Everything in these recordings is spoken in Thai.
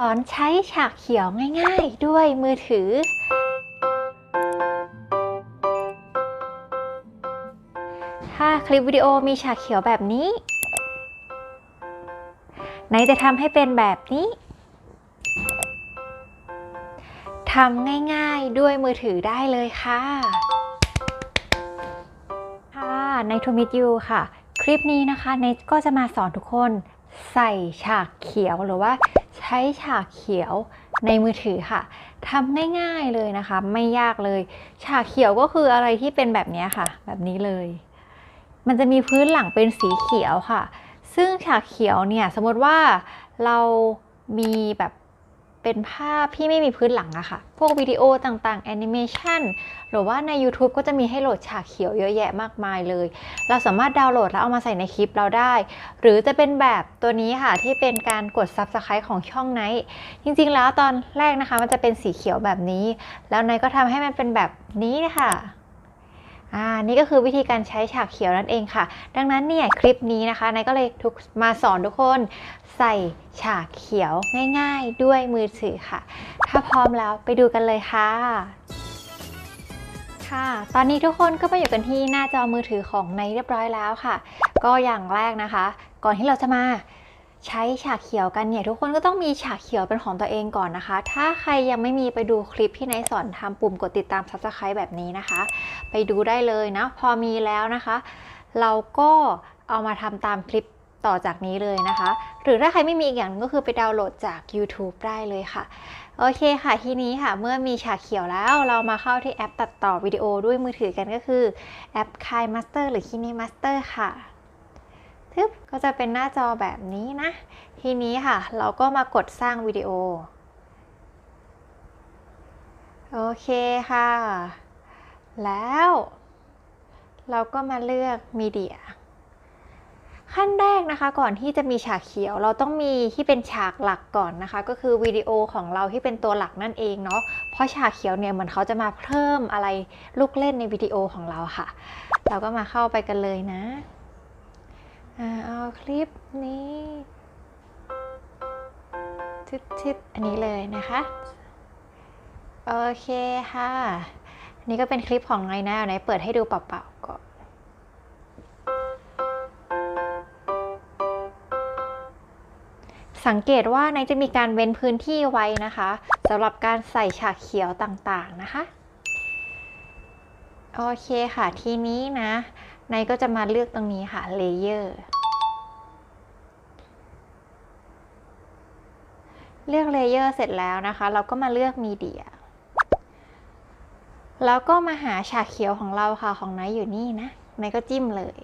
สอนใช้ฉากเขียวง่ายๆ ด้วยมือถือ ถ้าคลิปวิดีโอมีฉากเขียวแบบนี้ ไหนจะทำให้เป็นแบบนี้ ทำง่ายๆด้วยมือถือได้เลยค่ะ ค่ะ ในทูมิ t ยูค่ะ คลิปนี้นะคะเนทก็จะมาสอนทุกคนใส่ฉากเขียวหรือว่า ใช้ฉากเขียวในมือถือค่ะทำง่ายๆเลยนะคะ ไม่ยากเลย ฉากเขียวก็คืออะไรที่เป็นแบบนี้ค่ะ แบบนี้เลย มันจะมีพื้นหลังเป็นสีเขียวค่ะ ซึ่งฉากเขียวเนี่ยสมมติว่าเรามีแบบ เป็นภาพที่ไม่มีพื้นหลังอะค่ะ พวกวิดีโอต่างๆแอนิเมชันหรือว่าใน YouTube ก็จะมีให้โหลดฉากเขียวเยอะแยะมากมายเลย เราสามารถดาวน์โหลดแล้วเอามาใส่ในคลิปเราได้ หรือจะเป็นแบบตัวนี้ค่ะที่เป็นการกด Subscribe ของช่องไนท์จริงๆ แล้วตอนแรกนะคะ มันจะเป็นสีเขียวแบบนี้ แล้วไนท์ก็ทำให้มันเป็นแบบนี้นะคะ อ่านี่ก็คือวิธีการใช้ฉากเขียวนั่นเองค่ะ ดังนั้นเนี่ยคลิปนี้นะคะนท์ก็เลยทุกมาสอนทุกคนใส่ฉากเขียวง่ายๆ ด้วยมือถือค่ะ ถ้าพร้อมแล้วไปดูกันเลยค่ะค่ะ ตอนนี้ทุกคนก็มาอยู่กันที่หน้าจอมือถือของในเรียบร้อยแล้วค่ะ ก็อย่างแรกนะคะ ก่อนที่เราจะมา ใช้ฉากเขียวกันเนี่ยทุกคนก็ต้องมีฉากเขียวเป็นของตัวเองก่อนนะคะ ถ้าใครยังไม่มีไปดูคลิปที่นท์สอนทำปุ่มกดติดตาม Subscribe แบบนี้นะคะ ไปดูได้เลยนะ พอมีแล้วนะคะ เราก็เอามาทำตามคลิปต่อจากนี้เลยนะคะ หรือถ้าใครไม่มีอีกอย่างหนึงก็คือไปดาวน์โหลดจาก YouTube ได้เลยค่ะ โอเคค่ะทีนี้ค่ะ เมื่อมีฉากเขียวแล้วเรามาเข้าที่แอปตัดต่อวิดีโอด้วยมือถือกันก็คือแอป k i Master หรือ Kine Master ค่ะ ทึบก็จะเป็นหน้าจอแบบนี้นะ ทีนี้ค่ะ เราก็มากดสร้างวิดีโอ โอเคค่ะ แล้ว เราก็มาเลือกมีเดียขั้นแรกนะคะก่อนที่จะมีฉากเขียวเราต้องมีที่เป็นฉากหลักก่อนนะคะ ก็คือวิดีโอของเราที่เป็นตัวหลักนั่นเองเนาะเพราะฉากเขียวเนี่ยเหมือนเขาจะมาเพิ่มอะไรลูกเล่นในวิดีโอของเราค่ะ เราก็มาเข้าไปกันเลยนะ เอาคลิปนี้ทิดๆอันนี้เลยนะคะ โอเคค่ะนนี้ก็เป็นคลิปของไงนะไหนเปิดให้ดูเปล่าๆก่อนสังเกตว่าในจะมีการเว้นพื้นที่ไว้นะคะสำหรับการใส่ฉากเขียวต่างๆนะคะ โอเคค่ะ ทีนี้นะ ในก็จะมาเลือกตรงนี้ค่ะ Layer เลือก Layer เสร็จแล้วนะคะ เราก็มาเลือก Media แล้วก็มาหาฉากเขียวของเราค่ะของไนท์อยู่นี่นะไนท์ก็จิ้มเลย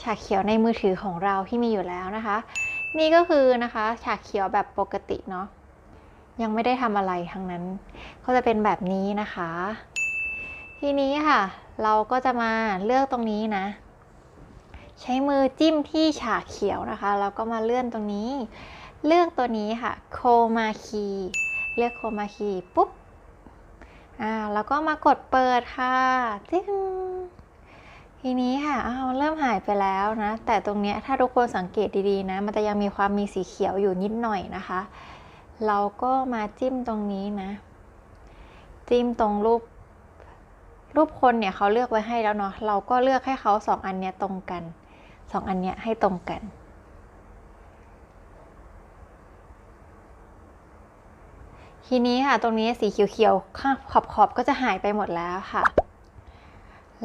ฉากเขียวในมือถือของเราที่มีอยู่แล้วนะคะ นี่ก็คือนะคะ ฉากเขียวแบบปกติเนาะยังไม่ได้ทำอะไรทั้งนั้น ก็จะเป็นแบบนี้นะคะ ทีนี้ค่ะ เราก็จะมาเลือกตรงนี้นะ ใช้มือจิ้มที่ฉากเขียวนะคะ แล้วก็มาเลื่อนตรงนี้ เลือกตัวนี้ค่ะโคมาคีเลือกโคมาคีปุ๊บอ่าแล้วก็มากดเปิดค่ะจิ้งทีนี้ค่ะอ้าวเริ่มหายไปแล้วนะ แต่ตรงเนี้ยถ้าทุกคนสังเกตดีๆนะ มันจะยังมีความมีสีเขียวอยู่นิดหน่อยนะคะ เราก็มาจิ้มตรงนี้นะ จิ้มตรงรูป รูปคนเนี่ยเขาเลือกไว้ให้แล้วเนาะเราก็เลือกให้เขาสองอันเนี้ยตรงกันสองอันเนี้ยให้ตรงกัน ทีนี้ค่ะตรงนี้สีเขียวๆข้างขอบๆก็จะหายไปหมดแล้วค่ะ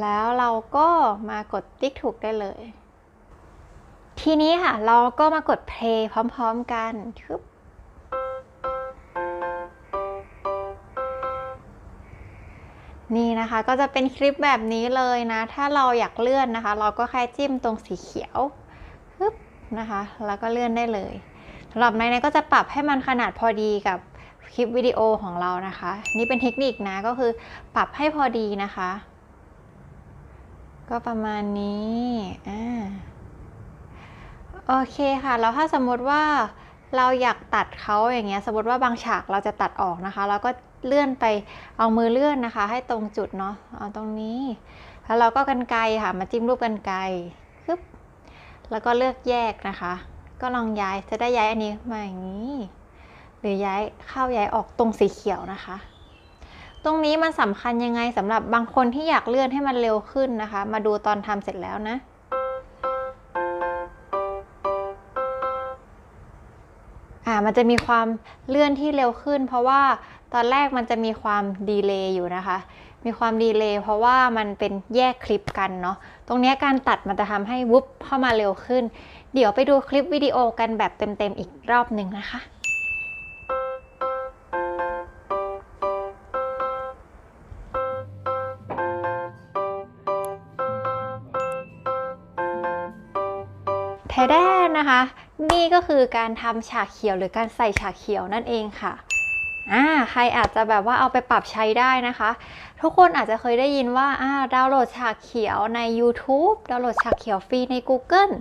แล้วเราก็มากดติ๊กถูกได้เลย ทีนี้ค่ะเราก็มากดเพลย์พร้อม ๆ กันทึบ นี่นะคะก็จะเป็นคลิปแบบนี้เลยนะ ถ้าเราอยากเลื่อนนะคะ เราก็แค่จิ้มตรงสีเขียวปึ๊บนะคะ แล้วก็เลื่อนได้เลยสำหรับในนี้ก็จะปรับให้มันขนาดพอดีกับคลิปวิดีโอของเรานะคะ นี่เป็นเทคนิคนะก็คือปรับให้พอดีนะคะ ก็ประมาณนี้อ่าโอเคค่ะ แล้วถ้าสมมติว่าเราอยากตัดเขาอย่างเงี้ย สมมติว่าบางฉากเราจะตัดออกนะคะ เราก็ เลื่อนไปเอามือเลื่อนนะคะ ให้ตรงจุดเนาะเอาตรงนี้ แล้วเราก็กันไกรค่ะมาจิ้มรูปกันไกรปึ๊บแล้วก็เลือกแยกนะคะ ก็ลองย้ายจะได้ย้ายอันนี้มาอย่างนี้ หรือย้ายเข้าย้ายออกตรงสีเขียวนะคะ ตรงนี้มันสำคัญยังไงสำหรับบางคนที่อยากเลื่อนให้มันเร็วขึ้นนะคะ มาดูตอนทำเสร็จแล้วนะ อ่ามันจะมีความเลื่อนที่เร็วขึ้น เพราะว่าตอนแรกมันจะมีความดีเลย์อยู่นะคะ มีความดีเลย์เพราะว่ามันเป็นแยกคลิปกันเนาะ ตรงนี้การตัดมันจะทำให้วุบเข้ามาเร็วขึ้น เดี๋ยวไปดูคลิปวิดีโอกันแบบเต็มๆอีกรอบหนึ่งนะคะแทแดนนะคะ นี่ก็คือการทำฉากเขียวหรือการใส่ฉากเขียวนั่นเองค่ะ อ่าใครอาจจะแบบว่าเอาไปปรับใช้ได้นะคะ ทุกคนอาจจะเคยได้ยินว่าอ่าดาวน์โหลดฉากเขียวใน YouTube ดาวน์โหลดฉากเขียวฟรีใน Google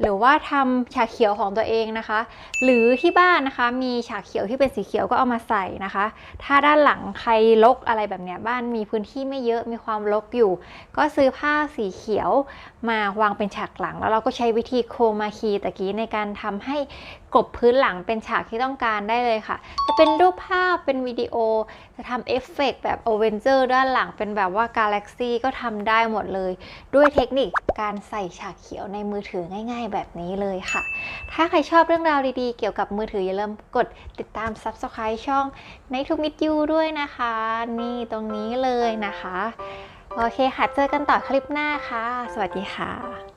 หรือว่าทำฉากเขียวของตัวเองนะคะ หรือที่บ้านนะคะมีฉากเขียวที่เป็นสีเขียวก็เอามาใส่นะคะ ถ้าด้านหลังใครลกอะไรแบบเนี้ยบ้านมีพื้นที่ไม่เยอะมีความรกอยู่ ก็ซื้อผ้าสีเขียวมาวางเป็นฉากหลัง แล้วเราก็ใช้วิธีโครมาคีตะกี้ในการทำให้กบพื้นหลังเป็นฉากที่ต้องการได้เลยค่ะ จะเป็นรูปภาพเป็นวิดีโอ จะทำเอฟเฟกต์แบบอเวนเจอร์ด้านหลังเป็นแบบว่ากาแล็กซี่ก็ทำได้หมดเลย ด้วยเทคนิคการใส่ฉากเขียวในมือถือง่าย ๆ แบบนี้เลยค่ะ ถ้าใครชอบเรื่องราวดีๆ เกี่ยวกับมือถืออย่าลืมกดติดตาม Subscribe ช่องในทุกมิดยูด้วยนะคะ นี่ตรงนี้เลยนะคะ โอเคค่ะ เจอกันต่อคลิปหน้าค่ะ สวัสดีค่ะ